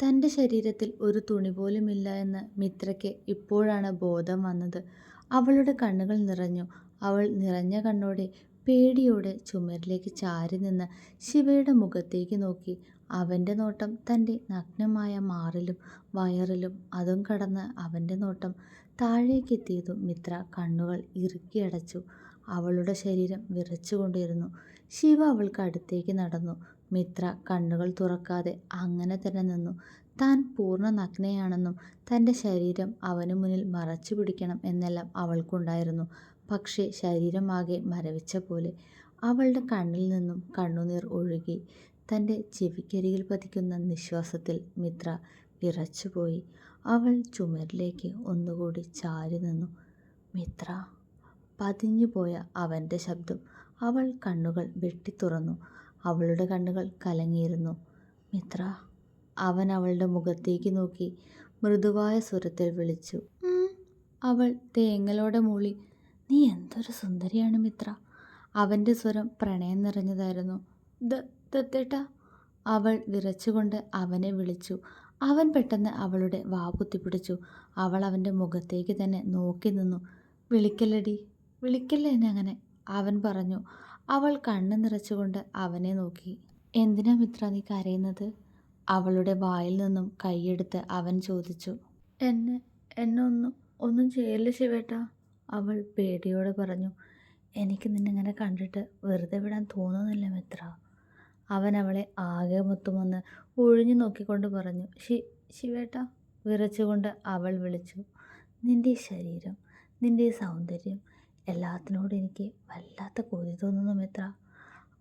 തന്റെ ശരീരത്തിൽ ഒരു തുണി പോലുമില്ല എന്ന് മിത്രയ്ക്ക് ഇപ്പോഴാണ് ബോധം വന്നത്. അവളുടെ കണ്ണുകൾ നിറഞ്ഞു. അവൾ നിറഞ്ഞ കണ്ണോടെ പേടിയോടെ ചുമരിലേക്ക് ചാരി നിന്ന് ശിവയുടെ മുഖത്തേക്ക് നോക്കി. അവന്റെ നോട്ടം തന്റെ നഗ്നമായ മാറിലും വയറിലും. അതും കടന്ന് അവന്റെ നോട്ടം താഴേക്കെത്തിയതും മിത്ര കണ്ണുകൾ ഇറുക്കിയടച്ചു. അവളുടെ ശരീരം വിറച്ചുകൊണ്ടിരുന്നു. ശിവ അവൾക്ക് അടുത്തേക്ക് നടന്നു. മിത്ര കണ്ണുകൾ തുറക്കാതെ അങ്ങനെ തന്നെ നിന്നു. താൻ പൂർണ നഗ്നയാണെന്നും തന്റെ ശരീരം അവനു മുന്നിൽ മറച്ചു പിടിക്കണം എന്നെല്ലാം അവൾക്കുണ്ടായിരുന്നു. പക്ഷേ ശരീരമാകെ മരവിച്ച പോലെ. അവളുടെ കണ്ണിൽ നിന്നും കണ്ണുനീർ ഒഴുകി. തന്റെ ചെവിക്കരികിൽ പതിക്കുന്ന നിശ്വാസത്തിൽ മിത്ര വിറച്ചുപോയി. അവൾ ചുമരിലേക്ക് ഒന്നുകൂടി ചാരി നിന്നു "മിത്ര" പതിഞ്ഞുപോയ അവന്റെ ശബ്ദം. അവൾ കണ്ണുകൾ വെട്ടിത്തുറന്നു. അവളുടെ കണ്ണുകൾ കലങ്ങിയിരുന്നു. "മിത്ര" അവൻ അവളുടെ മുഖത്തേക്ക് നോക്കി മൃദുവായ സ്വരത്തിൽ വിളിച്ചു. അവൾ തേങ്ങലോടെ മൂളി. "നീ എന്തൊരു സുന്ദരിയാണ് മിത്ര" അവന്റെ സ്വരം പ്രണയം നിറഞ്ഞതായിരുന്നു. "ദ ദത്തേട്ടാ" അവൾ വിറച്ചുകൊണ്ട് അവനെ വിളിച്ചു. അവൻ പെട്ടെന്ന് അവളുടെ വാ കുത്തിപ്പിടിച്ചു അവൾ അവന്റെ മുഖത്തേക്ക് തന്നെ നോക്കി നിന്നു വിളിക്കല്ലടി വിളിക്കല്ലേ എന്നെ അങ്ങനെ" അവൻ പറഞ്ഞു. അവൾ കണ്ണു നിറച്ചുകൊണ്ട് അവനെ നോക്കി. "എന്തിനാ മിത്ര നീ കരയുന്നത്? " അവളുടെ വായിൽ നിന്നും കൈയെടുത്ത് അവൻ ചോദിച്ചു. "എന്നെ എന്നെ ഒന്നും ഒന്നും ചെയ്യല്ലേ ശിവേട്ടാ" അവൾ പേടിയോടെ പറഞ്ഞു. "എനിക്ക് നിന്നെ ഇങ്ങനെ കണ്ടിട്ട് വെറുതെ വിടാൻ തോന്നുന്നില്ല മിത്ര" അവൻ അവളെ ആകെ മൊത്തമൊന്ന് ഒഴിഞ്ഞു നോക്കിക്കൊണ്ട് പറഞ്ഞു. "ശി ശിവേട്ട വിറച്ചുകൊണ്ട് അവൾ വിളിച്ചു. "നിന്റെ ശരീരം, നിന്റെ സൗന്ദര്യം എല്ലാത്തിനോടും എനിക്ക് വല്ലാത്ത കൊതി തോന്നുന്നു മിത്ര"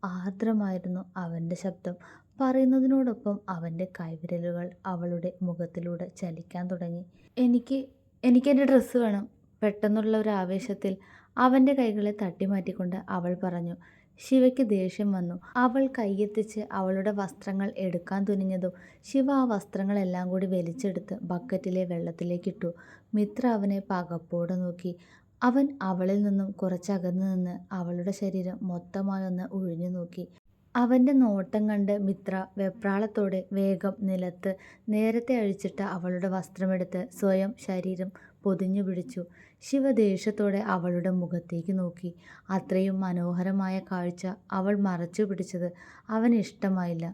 ആർദ്രമായിരുന്നു അവന്റെ ശബ്ദം. പറയുന്നതിനോടൊപ്പം അവന്റെ കൈവിരലുകൾ അവളുടെ മുഖത്തിലൂടെ ചലിക്കാൻ തുടങ്ങി. "എനിക്ക് എനിക്കെന്റെ ഡ്രസ്സ് വേണം" പെട്ടെന്നുള്ള ഒരു ആവേശത്തിൽ അവന്റെ കൈകളെ തട്ടിമാറ്റിക്കൊണ്ട് അവൾ പറഞ്ഞു. ശിവയ്ക്ക് ദേഷ്യം വന്നു. അവൾ കൈയെത്തിച്ച് അവളുടെ വസ്ത്രങ്ങൾ എടുക്കാൻ തുനിഞ്ഞതും ശിവ ആ വസ്ത്രങ്ങളെല്ലാം കൂടി വലിച്ചെടുത്ത് ബക്കറ്റിലെ വെള്ളത്തിലേക്കിട്ടു. മിത്ര അവനെ പകപ്പോടെ നോക്കി. അവൻ അവളിൽ നിന്നും കുറച്ചകന്നു നിന്ന് അവളുടെ ശരീരം മൊത്തമായൊന്ന് ഉഴിഞ്ഞുനോക്കി. അവന്റെ നോട്ടം കണ്ട് മിത്ര വെപ്രാളത്തോടെ വേഗം നിലത്ത് നേരത്തെ അഴിച്ചിട്ട അവളുടെ വസ്ത്രമെടുത്ത് സ്വയം ശരീരം പൊതിഞ്ഞുപിടിച്ചു. ശിവ ദേഷ്യത്തോടെ അവളുടെ മുഖത്തേക്ക് നോക്കി. അത്രയും മനോഹരമായ കാഴ്ച അവൾ മറച്ചു പിടിച്ചത് അവന് ഇഷ്ടമായില്ല.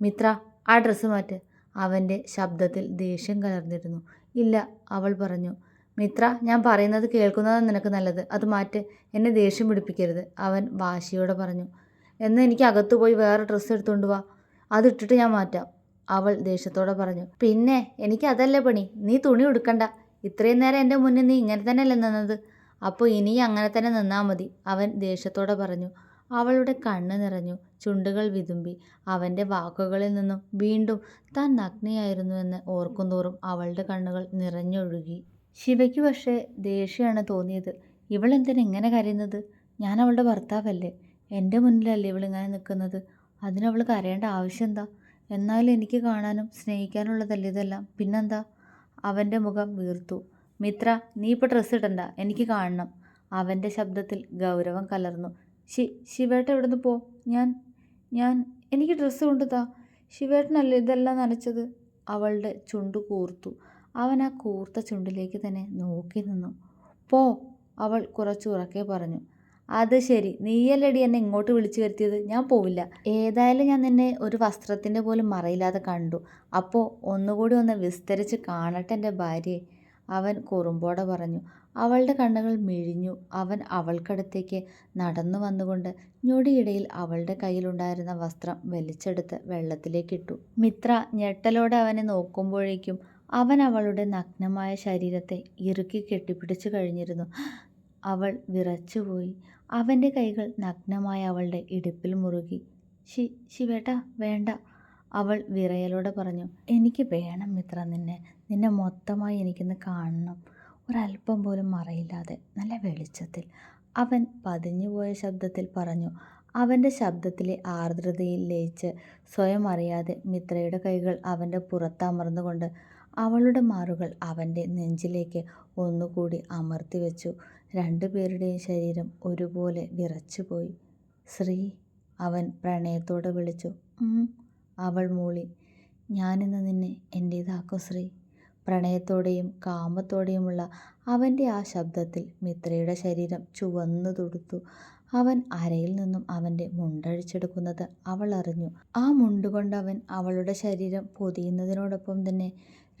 "മിത്ര ആ ഡ്രസ്സ് മാറ്റ്" അവന്റെ ശബ്ദത്തിൽ ദേഷ്യം കലർന്നിരുന്നു. "ഇല്ല" അവൾ പറഞ്ഞു. "മിത്ര ഞാൻ പറയുന്നത് കേൾക്കുന്നതാണ് നിനക്ക് നല്ലത്. അത് മാറ്റ്. എന്നെ ദേഷ്യം പിടിപ്പിക്കരുത്" അവൻ വാശിയോടെ പറഞ്ഞു. എന്നാൽ എനിക്ക് അകത്തു പോയി വേറെ ഡ്രസ്സ് എടുത്തുകൊണ്ട് വാ. അതിട്ടിട്ട് ഞാൻ മാറ്റാം" അവൾ ദേഷ്യത്തോടെ പറഞ്ഞു. "പിന്നെ എനിക്ക് അതല്ലേ പണി. നീ തുണി ഉടുക്കണ്ട. ഇത്രയും നേരം എന്റെ മുന്നിൽ നീ ഇങ്ങനെ തന്നെയല്ലേ നിന്നത്. അപ്പോൾ ഇനി അങ്ങനെ തന്നെ നിന്നാൽ മതി" അവൻ ദേഷ്യത്തോടെ പറഞ്ഞു. അവളുടെ കണ്ണ് നിറഞ്ഞു. ചുണ്ടുകൾ വിതുമ്പി. അവന്റെ വാക്കുകളിൽ നിന്നും വീണ്ടും താൻ നഗ്നയായിരുന്നുവെന്ന് ഓർക്കുന്തോറും അവളുടെ കണ്ണുകൾ നിറഞ്ഞൊഴുകി. ശിവയ്ക്ക് പക്ഷേ ദേഷ്യമാണ് തോന്നിയത്. ഇവളെന്തിനാ ഇങ്ങനെ കരയുന്നത്? ഞാൻ അവളുടെ ഭർത്താവല്ലേ. എന്റെ മുന്നിലല്ലേ ഇവളിങ്ങനെ നിൽക്കുന്നത്. അതിനവൾ കരയേണ്ട ആവശ്യം എന്താ എന്നാലും എനിക്ക് കാണാനും സ്നേഹിക്കാനുള്ളതല്ലേ ഇതെല്ലാം. പിന്നെന്താ? അവന്റെ മുഖം വീർത്തു. "മിത്ര നീ ഇപ്പോൾ ഡ്രസ്സ് ഇടണ്ട. എനിക്ക് കാണണം" അവന്റെ ശബ്ദത്തിൽ ഗൗരവം കലർന്നു. "ശി ശിവേട്ട എവിടുന്ന് പോ. ഞാൻ ഞാൻ എനിക്ക് ഡ്രസ്സ് കൊണ്ടുതാ ശിവേട്ടനല്ലേ ഇതെല്ലാം നനച്ചത്" അവളുടെ ചുണ്ടു കൂർത്തു. അവൻ ആ കൂർത്ത ചുണ്ടിലേക്ക് തന്നെ നോക്കി നിന്നു "പോ" അവൾ കുറച്ചുറക്കെ പറഞ്ഞു. "അത് ശരി. നീയല്ലടി എന്നെ ഇങ്ങോട്ട് വിളിച്ചു വരുത്തിയത്. ഞാൻ പോവില്ല. ഏതായാലും ഞാൻ നിന്നെ ഒരു വസ്ത്രത്തിന്റെ പോലും മറയില്ലാതെ കണ്ടു. അപ്പോൾ ഒന്നുകൂടി ഒന്ന് വിസ്തരിച്ച് കാണട്ടെ എന്റെ ഭാര്യയെ" അവൻ കുറുമ്പോടെ പറഞ്ഞു. അവളുടെ കണ്ണുകൾ മിഴിഞ്ഞു. അവൻ അവൾക്കടുത്തേക്ക് നടന്നു വന്നുകൊണ്ട് ഞൊടിയിടയിൽ അവളുടെ കയ്യിലുണ്ടായിരുന്ന വസ്ത്രം വലിച്ചെടുത്ത് വെള്ളത്തിലേക്കിട്ടു. മിത്ര ഞെട്ടലോടെ അവനെ നോക്കുമ്പോഴേക്കും അവൻ അവളുടെ നഗ്നമായ ശരീരത്തെ ഇറുക്കി കെട്ടിപ്പിടിച്ചു കഴിഞ്ഞിരുന്നു. അവൾ വിറച്ചുപോയി. അവന്റെ കൈകൾ നഗ്നമായ അവളുടെ ഇടുപ്പിൽ മുറുകി. "ശി ശിവേട്ട വേണ്ട" അവൾ വിറയലോടെ പറഞ്ഞു. "എനിക്ക് വേണം മിത്ര നിന്നെ. നിന്നെ മൊത്തമായി എനിക്കൊന്ന് കാണണം. ഒരല്പം പോലും മറയില്ലാതെ, നല്ല വെളിച്ചത്തിൽ" അവൻ പതിഞ്ഞുപോയ ശബ്ദത്തിൽ പറഞ്ഞു. അവന്റെ ശബ്ദത്തിലെ ആർദ്രതയിൽ ലയിച്ച് സ്വയം അറിയാതെ മിത്രയുടെ കൈകൾ അവന്റെ പുറത്ത് അമർന്നുകൊണ്ട് അവളുടെ മാറുകൾ അവന്റെ നെഞ്ചിലേക്ക് ഒന്നുകൂടി അമർത്തിവെച്ചു. രണ്ടുപേരുടെയും ശരീരം ഒരുപോലെ വിറച്ചുപോയി. "ശ്രീ" അവൻ പ്രണയത്തോടെ വിളിച്ചു. അവൾ മൂളി. ഞാനിന്ന് നിന്നെ എന്റേതാക്കും ശ്രീ പ്രണയത്തോടെയും കാമത്തോടെയുമുള്ള അവന്റെ ആ ശബ്ദത്തിൽ മിത്രയുടെ ശരീരം ചുവന്നു തൊടുത്തു അവൻ അരയിൽ നിന്നും അവന്റെ മുണ്ടഴിച്ചെടുക്കുന്നത് അവൾ അറിഞ്ഞു ആ മുണ്ടുകൊണ്ട് അവൻ അവളുടെ ശരീരം പൊതിയുന്നതിനോടൊപ്പം തന്നെ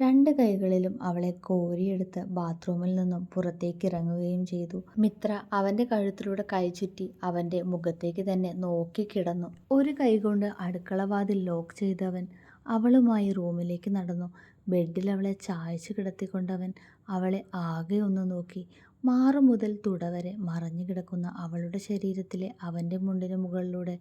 രണ്ട് കൈകളിലും അവളെ കോരിയെടുത്ത് ബാത്റൂമിൽ നിന്നും പുറത്തേക്ക് ഇറങ്ങുകയും ചെയ്തു. മിത്ര അവന്റെ കഴുത്തിലൂടെ കൈ ചുറ്റി അവന്റെ മുഖത്തേക്ക് തന്നെ നോക്കിക്കിടന്നു ഒരു കൈകൊണ്ട് അടുക്കളവാതിൽ ലോക്ക് ചെയ്തവൻ അവളുമായി റൂമിലേക്ക് നടന്നു. ബെഡിൽ അവളെ ചായച്ചു കിടത്തിക്കൊണ്ടവൻ അവളെ ആകെ ഒന്ന് നോക്കി. മാറു മുതൽ തുടവരെ മറഞ്ഞു കിടക്കുന്ന അവളുടെ ശരീരത്തിലെ അവന്റെ മുണ്ടിന് മുകളിലൂടെ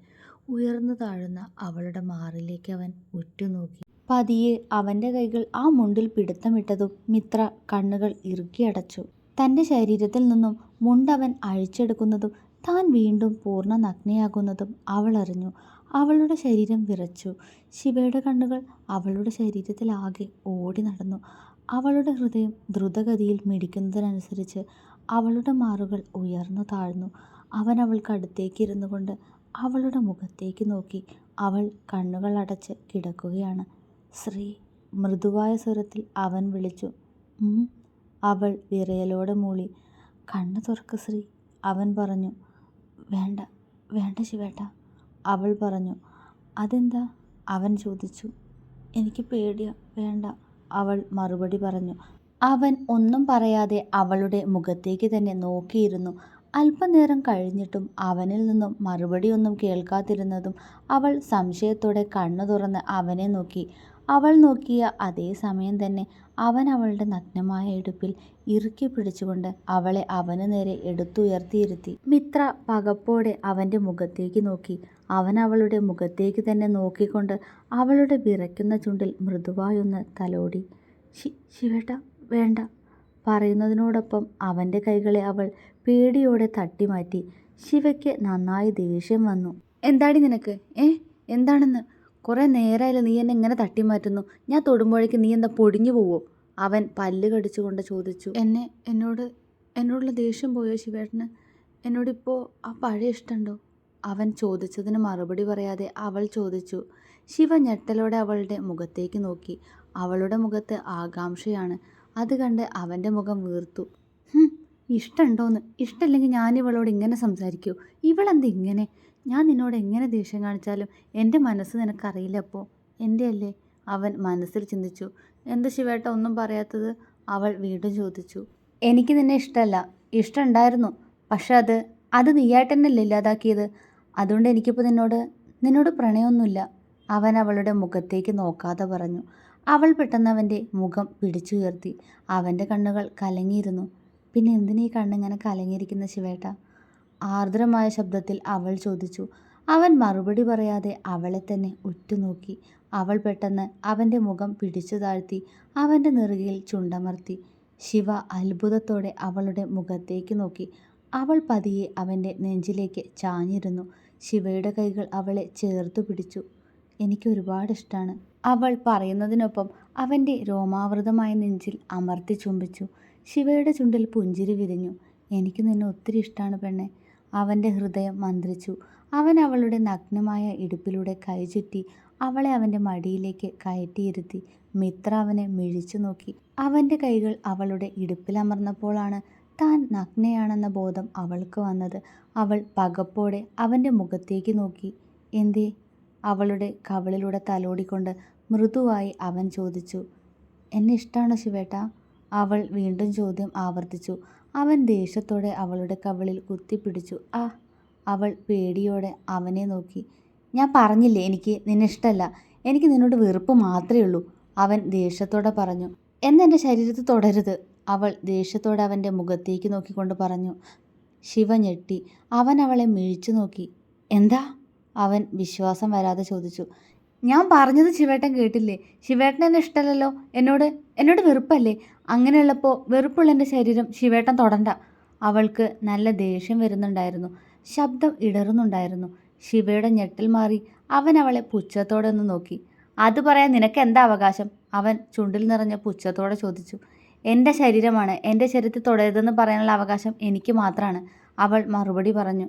ഉയർന്നു താഴുന്ന അവളുടെ മാറിലേക്ക് അവൻ ഉറ്റുനോക്കി. പതിയെ അവന്റെ കൈകൾ ആ മുണ്ടിൽ പിടുത്തമിട്ടതും മിത്ര കണ്ണുകൾ ഇറുക്കിയടച്ചു തന്റെ ശരീരത്തിൽ നിന്നും മുണ്ടവൻ അഴിച്ചെടുക്കുന്നതും താൻ വീണ്ടും പൂർണ നഗ്നയാകുന്നതും അവൾ അറിഞ്ഞു. അവളുടെ ശരീരം വിറച്ചു. ശിവയുടെ കണ്ണുകൾ അവളുടെ ശരീരത്തിലാകെ ഓടി നടന്നു. അവളുടെ ഹൃദയം ദ്രുതഗതിയിൽ മിടിക്കുന്നതിനനുസരിച്ച് അവളുടെ മാറുകൾ ഉയർന്നു താഴ്ന്നു. അവൻ അവൾക്ക് അടുത്തേക്ക് ഇരുന്നു കൊണ്ട് അവളുടെ മുഖത്തേക്ക് നോക്കി. അവൾ കണ്ണുകൾ അടച്ച് കിടക്കുകയാണ്. ശ്രീ മൃദുവായ സ്വരത്തിൽ അവൻ വിളിച്ചു അവൾ വിറയലോടെ മൂളി. കണ്ണു തുറക്ക് ശ്രീ അവൻ പറഞ്ഞു വേണ്ട വേണ്ട ശിവേട്ട അവൾ പറഞ്ഞു അതെന്താ അവൻ ചോദിച്ചു എനിക്ക് പേടിയ വേണ്ട അവൾ മറുപടി പറഞ്ഞു അവൻ ഒന്നും പറയാതെ അവളുടെ മുഖത്തേക്ക് തന്നെ നോക്കിയിരുന്നു. അല്പനേരം കഴിഞ്ഞിട്ടും അവനിൽ നിന്നും മറുപടിയൊന്നും കേൾക്കാതിരുന്നതും അവൾ സംശയത്തോടെ കണ്ണു തുറന്ന് അവനെ നോക്കി. അവൾ നോക്കിയ അതേ സമയം തന്നെ അവൻ അവളുടെ നഗ്നമായ ഇടുപ്പിൽ ഇറുക്കി പിടിച്ചുകൊണ്ട് അവളെ അവന് നേരെ എടുത്തുയർത്തിയിരുത്തി. മിത്ര പകപ്പോടെ അവന്റെ മുഖത്തേക്ക് നോക്കി. അവൻ അവളുടെ മുഖത്തേക്ക് തന്നെ നോക്കിക്കൊണ്ട് അവളുടെ വിറയ്ക്കുന്ന ചുണ്ടിൽ മൃദുവായൊന്ന് തലോടി. ശി ശിവേട്ട വേണ്ട പറയുന്നതിനോടൊപ്പം അവന്റെ കൈകളെ അവൾ പേടിയോടെ തട്ടിമാറ്റി. ശിവയ്ക്ക് നന്നായി ദേഷ്യം വന്നു. എന്താടി നിനക്ക്? ഏ? എന്താണെന്ന്? കുറേ നേരമായാലും നീ എന്നെ ഇങ്ങനെ തട്ടിമാറ്റുന്നു. ഞാൻ തൊടുമ്പോഴേക്ക് നീ എന്താ പൊടിഞ്ഞു പോവോ? അവൻ പല്ല് കടിച്ചുകൊണ്ട് ചോദിച്ചു. എന്നെ എന്നോട് എന്നോടുള്ള ദേഷ്യം പോയോ ശിവേട്ടന്? എന്നോടിപ്പോൾ ആ പഴയ ഇഷ്ടമുണ്ടോ അവൻ ചോദിച്ചതിന് മറുപടി പറയാതെ അവൾ ചോദിച്ചു. ശിവ ഞെട്ടലോടെ അവളുടെ മുഖത്തേക്ക് നോക്കി. അവളുടെ മുഖത്ത് ആകാംക്ഷയാണ്. അത് കണ്ട് അവന്റെ മുഖം വീർത്തു. "ഹും, ഇഷ്ടമുണ്ടോന്ന് ഇഷ്ടമില്ലെങ്കിൽ ഞാൻ ഇവളോട് ഇങ്ങനെ സംസാരിക്കൂ. ഇവളെന്ത് ഇങ്ങനെ? ഞാൻ നിന്നോട് എങ്ങനെ ദേഷ്യം കാണിച്ചാലും എന്റെ മനസ്സ് നിനക്കറിയില്ല അപ്പോൾ എന്റെ അല്ലേ അവൻ മനസ്സിൽ ചിന്തിച്ചു. എന്ത് ശിവേട്ട ഒന്നും പറയാത്തത് അവൾ വീണ്ടും ചോദിച്ചു. എനിക്ക് നിന്നെ ഇഷ്ടമല്ല ഇഷ്ടമുണ്ടായിരുന്നു പക്ഷെ അത് അത് നീയായിട്ട് ഇല്ലാതാക്കിയത്? അതുകൊണ്ട് എനിക്കിപ്പോൾ നിന്നോട് നിന്നോട് പ്രണയമൊന്നുമില്ല അവൻ അവളുടെ മുഖത്തേക്ക് നോക്കാതെ പറഞ്ഞു. അവൾ പെട്ടെന്ന് അവന്റെ മുഖം പിടിച്ചുയർത്തി. അവന്റെ കണ്ണുകൾ കലങ്ങിയിരുന്നു. പിന്നെ ഈ കണ്ണിങ്ങനെ കലങ്ങിയിരിക്കുന്ന ശിവേട്ട? ആർദ്രമായ ശബ്ദത്തിൽ അവൾ ചോദിച്ചു. അവൻ മറുപടി പറയാതെ അവളെ തന്നെ ഉറ്റുനോക്കി. അവൾ പെട്ടെന്ന് അവന്റെ മുഖം പിടിച്ചു താഴ്ത്തി അവന്റെ നെറുകയിൽ ചുണ്ടമർത്തി. ശിവ അത്ഭുതത്തോടെ അവളുടെ മുഖത്തേക്ക് നോക്കി. അവൾ പതിയെ അവന്റെ നെഞ്ചിലേക്ക് ചാഞ്ഞിരുന്നു. ശിവയുടെ കൈകൾ അവളെ ചേർത്തു പിടിച്ചു. എനിക്ക് ഒരുപാട് ഇഷ്ടമാണ് അവൾ പറയുന്നതിനൊപ്പം അവന്റെ രോമാവൃതമായ നെഞ്ചിൽ അമർത്തി ചുംബിച്ചു. ശിവയുടെ ചുണ്ടിൽ പുഞ്ചിരി വിരിഞ്ഞു. എനിക്ക് നിന്നെ ഒത്തിരി ഇഷ്ടമാണ് പെണ്ണെ അവന്റെ ഹൃദയം മന്ത്രിച്ചു. അവൻ അവളുടെ നഗ്നമായ ഇടുപ്പിലൂടെ കൈ ചുറ്റി അവളെ അവന്റെ മടിയിലേക്ക് കയറ്റിയിരുത്തി. മിത്ര അവനെ മിഴിച്ചു നോക്കി. അവന്റെ കൈകൾ അവളുടെ ഇടുപ്പിലമർന്നപ്പോഴാണ് താൻ നഗ്നയാണെന്ന ബോധം അവൾക്ക് വന്നത്. അവൾ പകപ്പോടെ അവന്റെ മുഖത്തേക്ക് നോക്കി. എന്തേ? അവളുടെ കവളിലൂടെ തലോടിക്കൊണ്ട് മൃദുവായി അവൻ ചോദിച്ചു. എന്നെ ഇഷ്ടമാണോ ശിവേട്ട? അവൾ വീണ്ടും ചോദ്യം ആവർത്തിച്ചു. അവൻ ദേഷ്യത്തോടെ അവളുടെ കവിളിൽ കുത്തിപ്പിടിച്ചു. ആ അവൾ പേടിയോടെ അവനെ നോക്കി. ഞാൻ പറഞ്ഞില്ലേ എനിക്ക് നിന്നെ എനിക്ക് നിന്നോട് വെറുപ്പ് മാത്രമേ ഉള്ളൂ അവൻ ദേഷ്യത്തോടെ പറഞ്ഞു. എന്നെന്റെ ശരീരത്തിൽ തുടരുത് അവൾ ദേഷ്യത്തോടെ അവന്റെ മുഖത്തേക്ക് നോക്കിക്കൊണ്ട് പറഞ്ഞു. ശിവ ഞെട്ടി. അവൻ അവളെ മിഴിച്ചു നോക്കി. എന്താ? അവൻ വിശ്വാസം വരാതെ ചോദിച്ചു. ഞാൻ പറഞ്ഞത് ശിവേട്ടൻ കേട്ടില്ലേ? ശിവേട്ടൻ എന്നെ ഇഷ്ടമല്ലല്ലോ. എന്നോട് എന്നോട് വെറുപ്പല്ലേ? അങ്ങനെയുള്ളപ്പോൾ വെറുപ്പുള്ള എന്റെ ശരീരം ശിവേട്ടൻ തൊടണ്ട. അവൾക്ക് നല്ല ദേഷ്യം വരുന്നുണ്ടായിരുന്നു. ശബ്ദം ഇടറുന്നുണ്ടായിരുന്നു. ശിവയുടെ ഞെട്ടിൽ മാറി അവൻ അവളെ പുച്ഛത്തോടെ ഒന്ന് നോക്കി. അത് പറയാൻ നിനക്ക് എന്താ അവകാശം? അവൻ ചുണ്ടിൽ നിറഞ്ഞ പുച്ഛത്തോടെ ചോദിച്ചു. എന്റെ ശരീരമാണ്. എന്റെ ശരീരത്തിൽ തുടരുതെന്ന് പറയാനുള്ള അവകാശം എനിക്ക് മാത്രമാണ് അവൾ മറുപടി പറഞ്ഞു.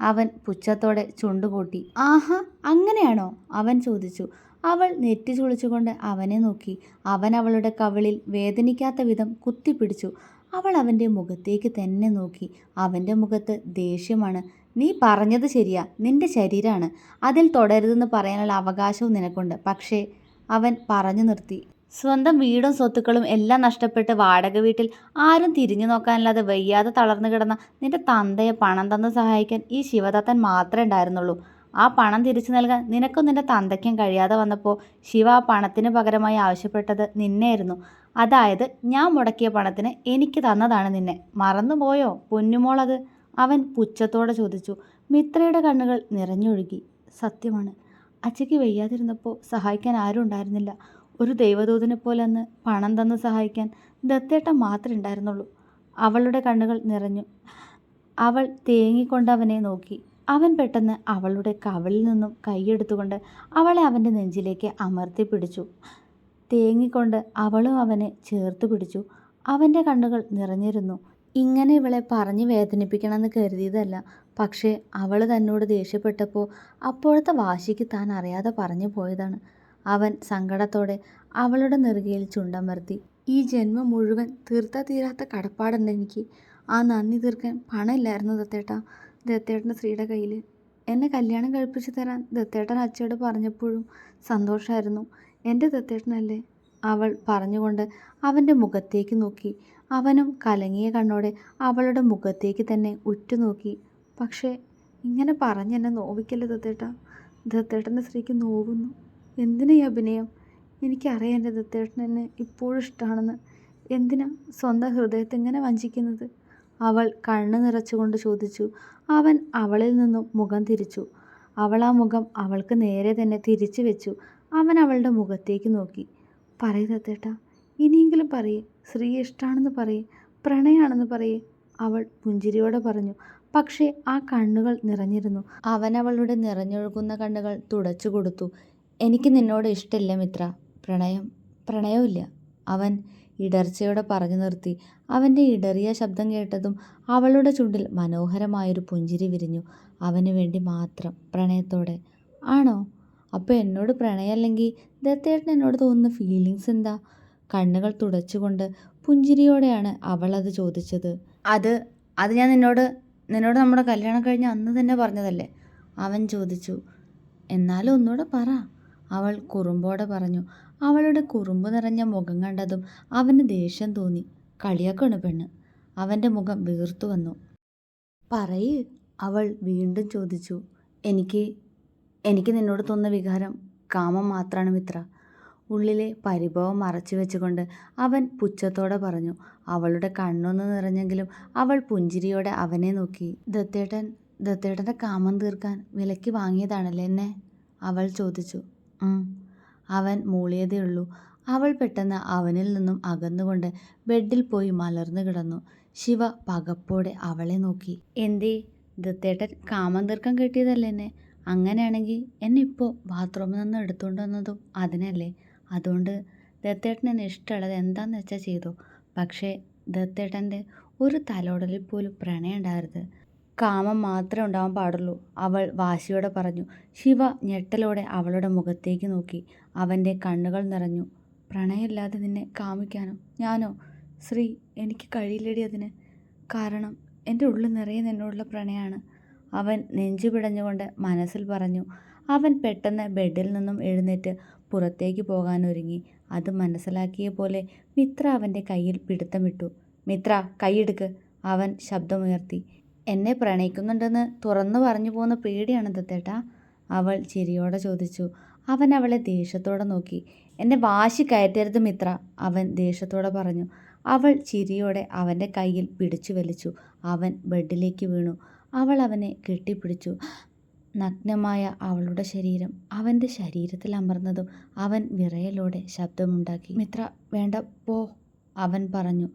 അവൻ പുച്ഛത്തോടെ ചുണ്ടുകൂട്ടി ആഹാ അങ്ങനെയാണോ? അവൻ ചോദിച്ചു. അവൾ നെറ്റി ചുളിച്ചുകൊണ്ട് അവനെ നോക്കി. അവൻ അവളുടെ കവിളിൽ വേദനിക്കാത്ത വിധം കുത്തിപ്പിടിച്ചു. അവൾ അവന്റെ മുഖത്തേക്ക് തന്നെ നോക്കി. അവന്റെ മുഖത്ത് ദേഷ്യമാണ്. നീ പറഞ്ഞത് ശരിയാ. നിന്റെ ശരീരമാണ് അതിൽ തുടരുതെന്ന് പറയാനുള്ള അവകാശവും നിനക്കുണ്ട്. പക്ഷേ അവൻ പറഞ്ഞു നിർത്തി. സ്വന്തം വീടും സ്വത്തുക്കളും എല്ലാം നഷ്ടപ്പെട്ട് വാടക വീട്ടിൽ ആരും തിരിഞ്ഞു നോക്കാനില്ലാതെ വയ്യാതെ തളർന്നു കിടന്ന നിന്റെ തന്തയെ പണം തന്ന് സഹായിക്കാൻ ഈ ശിവദത്തൻ മാത്രമേ ഉണ്ടായിരുന്നുള്ളൂ. ആ പണം തിരിച്ചു നൽകാൻ നിനക്കും നിന്റെ തന്തയ്ക്കും കഴിയാതെ വന്നപ്പോൾ ശിവ ആ പണത്തിന് പകരമായി ആവശ്യപ്പെട്ടത് നിന്നെയായിരുന്നു. അതായത് ഞാൻ മുടക്കിയ പണത്തിന് എനിക്ക് തന്നതാണ് നിന്നെ. മറന്നുപോയോ പൊന്നുമോളത്? അവൻ പുച്ഛത്തോടെ ചോദിച്ചു. മിത്രയുടെ കണ്ണുകൾ നിറഞ്ഞൊഴുകി. സത്യമാണ്. അച്ചയ്ക്ക് വയ്യാതിരുന്നപ്പോൾ സഹായിക്കാൻ ആരും ഉണ്ടായിരുന്നില്ല. ഒരു ദൈവദൂതനെ പോലെ അന്ന് പണം തന്ന് സഹായിക്കാൻ ദത്തേട്ട മാത്രമേ ഉണ്ടായിരുന്നുള്ളൂ. അവളുടെ കണ്ണുകൾ നിറഞ്ഞു. അവൾ തേങ്ങിക്കൊണ്ടവനെ നോക്കി. അവൻ പെട്ടെന്ന് അവളുടെ കവളിൽ നിന്നും കൈയെടുത്തുകൊണ്ട് അവളെ അവന്റെ നെഞ്ചിലേക്ക് അമർത്തി പിടിച്ചു. തേങ്ങിക്കൊണ്ട് അവളും അവനെ ചേർത്ത് പിടിച്ചു. അവന്റെ കണ്ണുകൾ നിറഞ്ഞിരുന്നു. ഇങ്ങനെ ഇവളെ പറഞ്ഞ് വേദനിപ്പിക്കണമെന്ന് കരുതിയതല്ല. പക്ഷേ അവൾ തന്നോട് ദേഷ്യപ്പെട്ടപ്പോൾ അപ്പോഴത്തെ വാശിക്ക് താൻ അറിയാതെ പറഞ്ഞു പോയതാണ്. അവൻ സങ്കടത്തോടെ അവളുടെ നെറുകയിൽ ചുണ്ടം ചുണ്ടമർത്തി ഈ ജന്മം മുഴുവൻ തീർത്താ തീരാത്ത കടപ്പാടുണ്ട് എനിക്ക്. ആ നന്ദി തീർക്കാൻ പണമില്ലായിരുന്നു ദത്തേട്ട. ദത്തേട്ടന്റെ സ്ത്രീയുടെ കയ്യിൽ എന്നെ കല്യാണം കഴിപ്പിച്ച് തരാൻ ദത്തേട്ടൻ അച്ഛയോട് പറഞ്ഞപ്പോഴും സന്തോഷമായിരുന്നു എന്റെ ദത്തേട്ടനല്ലേ? അവൾ പറഞ്ഞുകൊണ്ട് അവന്റെ മുഖത്തേക്ക് നോക്കി. അവനും കലങ്ങിയ കണ്ണോടെ അവളുടെ മുഖത്തേക്ക് തന്നെ ഉറ്റുനോക്കി. പക്ഷേ ഇങ്ങനെ പറഞ്ഞെന്നെ നോവിക്കല്ലേ ദത്തേട്ട? ദത്തേട്ടന്റെ സ്ത്രീക്ക് നോവുന്നു. എന്തിനാ ഈ അഭിനയം? എനിക്കറിയാം എന്റെ എന്നെ ഇപ്പോഴും ഇഷ്ടമാണെന്ന് എന്തിനാ സ്വന്തം ഹൃദയത്തെ എങ്ങനെ വഞ്ചിക്കുന്നത്? അവൾ കണ്ണ് നിറച്ചുകൊണ്ട് ചോദിച്ചു. അവൻ അവളിൽ നിന്നും മുഖം തിരിച്ചു. അവൾ ആ മുഖം അവൾക്ക് നേരെ തന്നെ തിരിച്ചു വെച്ചു. അവൻ അവളുടെ മുഖത്തേക്ക് നോക്കി. പറയ് ദത്തേട്ടാ ഇനിയെങ്കിലും പറയേ. സ്ത്രീ ഇഷ്ടമാണെന്ന് പറയേ. പ്രണയാണെന്ന് പറയേ. അവൾ പുഞ്ചിരിയോടെ പറഞ്ഞു. പക്ഷേ ആ കണ്ണുകൾ നിറഞ്ഞിരുന്നു. അവൻ അവളുടെ നിറഞ്ഞൊഴുകുന്ന കണ്ണുകൾ തുടച്ചു കൊടുത്തു. എനിക്ക് നിന്നോട് ഇഷ്ടമില്ല മിത്ര. പ്രണയം പ്രണയമില്ല അവൻ ഇടർച്ചയോടെ പറഞ്ഞു നിർത്തി. അവന്റെ ഇടറിയ ശബ്ദം കേട്ടതും അവളുടെ ചുണ്ടിൽ മനോഹരമായൊരു പുഞ്ചിരി വിരിഞ്ഞു. അവന് വേണ്ടി മാത്രം പ്രണയത്തോടെ. ആണോ? അപ്പോൾ എന്നോട് പ്രണയമല്ലെങ്കിൽ ദത്തേട്ടൻ എന്നോട് തോന്നുന്ന ഫീലിങ്സ് എന്താ? കണ്ണുകൾ തുടച്ചുകൊണ്ട് പുഞ്ചിരിയോടെയാണ് അവൾ അത് ചോദിച്ചത്. അത് അത് ഞാൻ നിന്നോട് നിന്നോട് നമ്മുടെ കല്യാണം കഴിഞ്ഞ അന്ന് തന്നെ പറഞ്ഞതല്ലേ? അവൻ ചോദിച്ചു. എന്നാലും ഒന്നുകൂടെ പറ. അവൾ കുറുമ്പോടെ പറഞ്ഞു അവളുടെ കുറുമ്പ് നിറഞ്ഞ മുഖം കണ്ടതും അവന് ദേഷ്യം തോന്നി. കളിയാക്കാണ് പെണ്ണ്. അവന്റെ മുഖം വീർത്തു വന്നു. പറയ് അവൾ വീണ്ടും ചോദിച്ചു. എനിക്ക് എനിക്ക് നിന്നോട് തോന്ന വികാരം കാമം മാത്രമാണ് മിത്ര. ഉള്ളിലെ പരിഭവം മറച്ചു വെച്ചുകൊണ്ട് അവൻ പുച്ഛത്തോടെ പറഞ്ഞു അവളുടെ കണ്ണൊന്ന് നിറഞ്ഞെങ്കിലും അവൾ പുഞ്ചിരിയോടെ അവനെ നോക്കി. ദത്തേട്ടൻ ദത്തേട്ടന്റെ കാമം തീർക്കാൻ വിലയ്ക്ക് വാങ്ങിയതാണല്ലേ എന്നെ? അവൾ ചോദിച്ചു. അവൻ മൂളിയതേയുള്ളൂ അവൾ പെട്ടെന്ന് അവനിൽ നിന്നും അകന്നുകൊണ്ട് ബെഡിൽ പോയി മലർന്നു കിടന്നു. ശിവ പകപ്പോടെ അവളെ നോക്കി. എന്തേ ദത്തേട്ടൻ കാമം തീർക്കം കിട്ടിയതല്ലേ എന്നെ? അങ്ങനെയാണെങ്കിൽ എന്നെ ഇപ്പോൾ ബാത്റൂമിൽ നിന്ന് എടുത്തുകൊണ്ട് വന്നതും അതിനല്ലേ? അതുകൊണ്ട് ദത്തേട്ടൻ എന്നെ ഇഷ്ടമുള്ളത് എന്താന്ന് വെച്ചാൽ ചെയ്തു. പക്ഷേ ദത്തേട്ടന്റെ ഒരു തലോടലിൽ പോലും പ്രണയം ഉണ്ടാകരുത്. കാമം മാത്രമേ ഉണ്ടാവാൻ പാടുള്ളൂ. അവൾ വാശിയോടെ പറഞ്ഞു ശിവ ഞെട്ടലോടെ അവളുടെ മുഖത്തേക്ക് നോക്കി. അവന്റെ കണ്ണുകൾ നിറഞ്ഞു. പ്രണയമില്ലാതെ നിന്നെ കാമിക്കാനോ? ഞാനോ? ശ്രീ എനിക്ക് കഴിയില്ലടി അതിന്. കാരണം എന്റെ ഉള്ളിൽ നിറയെ നിന്നോടുള്ള പ്രണയമാണ് അവൻ നെഞ്ചു പിടഞ്ഞുകൊണ്ട് മനസ്സിൽ പറഞ്ഞു അവൻ പെട്ടെന്ന് ബെഡിൽ നിന്നും എഴുന്നേറ്റ് പുറത്തേക്ക് പോകാനൊരുങ്ങി. അത് മനസ്സിലാക്കിയ പോലെ മിത്ര അവന്റെ കയ്യിൽ പിടുത്തമിട്ടു. മിത്ര കൈയെടുക്ക് അവൻ ശബ്ദമുയർത്തി എന്നെ പ്രണയിക്കുന്നുണ്ടെന്ന് തുറന്നു പറഞ്ഞു പോകുന്ന പേടിയാണ് ദത്തേട്ടാ അവൾ ചിരിയോടെ ചോദിച്ചു. അവൻ അവളെ ദേഷ്യത്തോടെ നോക്കി. എന്നെ വാശി കയറ്റരുത് മിത്ര അവൻ ദേഷ്യത്തോടെ പറഞ്ഞു. അവൾ ചിരിയോടെ അവന്റെ കയ്യിൽ പിടിച്ചു വലിച്ചു. അവൻ ബെഡിലേക്ക് വീണു. അവൾ അവനെ കെട്ടിപ്പിടിച്ചു. നഗ്നമായ അവളുടെ ശരീരം അവന്റെ ശരീരത്തിൽ അമർന്നതും അവൻ വിറയലോടെ ശബ്ദമുണ്ടാക്കി. മിത്ര വേണ്ട പോ അവൻ പറഞ്ഞു.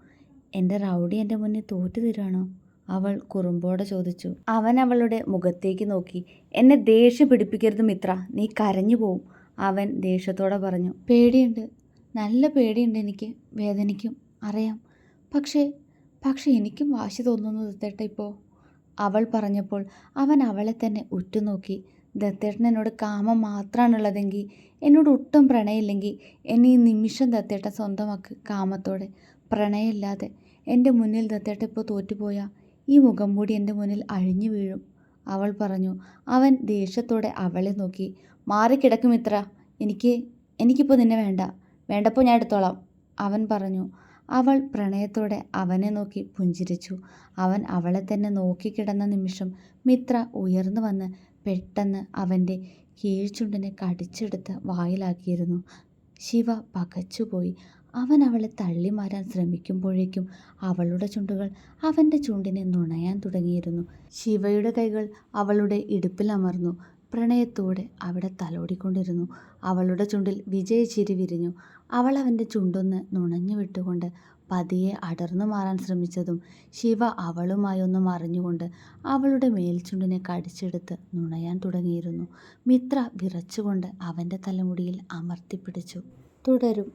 എന്റെ റൗഡി എന്റെ മുന്നിൽ തോറ്റു തരുവാണോ? അവൾ കുറുമ്പോടെ ചോദിച്ചു അവൻ അവളുടെ മുഖത്തേക്ക് നോക്കി. എന്നെ ദേഷ്യം പിടിപ്പിക്കരുത് മിത്ര. നീ കരഞ്ഞു പോവും. അവൻ ദേഷ്യത്തോടെ പറഞ്ഞു പേടിയുണ്ട്. നല്ല പേടിയുണ്ട് എനിക്ക്. വേദനിക്കും. അറിയാം. പക്ഷേ പക്ഷെ എനിക്കും വാശി തോന്നുന്നു ദത്തേട്ട ഇപ്പോൾ അവൾ പറഞ്ഞപ്പോൾ അവൻ അവളെ തന്നെ ഉറ്റുനോക്കി ദത്തേട്ടൻ എന്നോട് കാമം മാത്രമാണുള്ളതെങ്കിൽ എന്നോട് ഒട്ടും പ്രണയമില്ലെങ്കിൽ എന്നെ ഈ നിമിഷം ദത്തേട്ടൻ സ്വന്തമാക്ക് കാമത്തോടെ. പ്രണയമില്ലാതെ എന്റെ മുന്നിൽ ദത്തേട്ട ഇപ്പോൾ തോറ്റുപോയാൽ ഈ മുഖം മൂടി എന്റെ മുന്നിൽ അഴിഞ്ഞു വീഴും. അവൾ പറഞ്ഞു അവൻ ദേഷ്യത്തോടെ അവളെ നോക്കി. മാറിക്കിടക്കും ഇത്ര എനിക്ക് എനിക്കിപ്പോൾ നിന്നെ വേണ്ട. വേണ്ടപ്പോൾ ഞാൻ എടുത്തോളാം. അവൻ പറഞ്ഞു. അവൾ പ്രണയത്തോടെ അവനെ നോക്കി പുഞ്ചിരിച്ചു. അവൻ അവളെ തന്നെ നോക്കിക്കിടന്ന നിമിഷം മിത്ര ഉയർന്നു വന്ന് പെട്ടെന്ന് അവന്റെ കീഴ്ചുണ്ടിനെ കടിച്ചെടുത്ത് വായിലാക്കിയിരുന്നു. ശിവ പകച്ചുപോയി. അവൻ അവളെ തള്ളി മാറാൻ ശ്രമിക്കുമ്പോഴേക്കും അവളുടെ ചുണ്ടുകൾ അവന്റെ ചുണ്ടിനെ നുണയാൻ തുടങ്ങിയിരുന്നു. ശിവയുടെ കൈകൾ അവളുടെ ഇടുപ്പിൽ അമർന്നു. പ്രണയത്തോടെ അവിടെ തലോടിക്കൊണ്ടിരുന്നു. അവളുടെ ചുണ്ടിൽ വിജയചിരി വിരിഞ്ഞു. അവൾ അവന്റെ ചുണ്ടൊന്ന് നുണഞ്ഞു വിട്ടുകൊണ്ട് പതിയെ അടർന്നു മാറാൻ ശ്രമിച്ചതും ശിവ അവളുമായി ഒന്ന് മറിഞ്ഞുകൊണ്ട് അവളുടെ മേൽചുണ്ടിനെ കടിച്ചെടുത്ത് നുണയാൻ തുടങ്ങിയിരുന്നു. മിത്ര വിറച്ചുകൊണ്ട് അവന്റെ തലമുടിയിൽ അമർത്തിപ്പിടിച്ചു. തുടരും.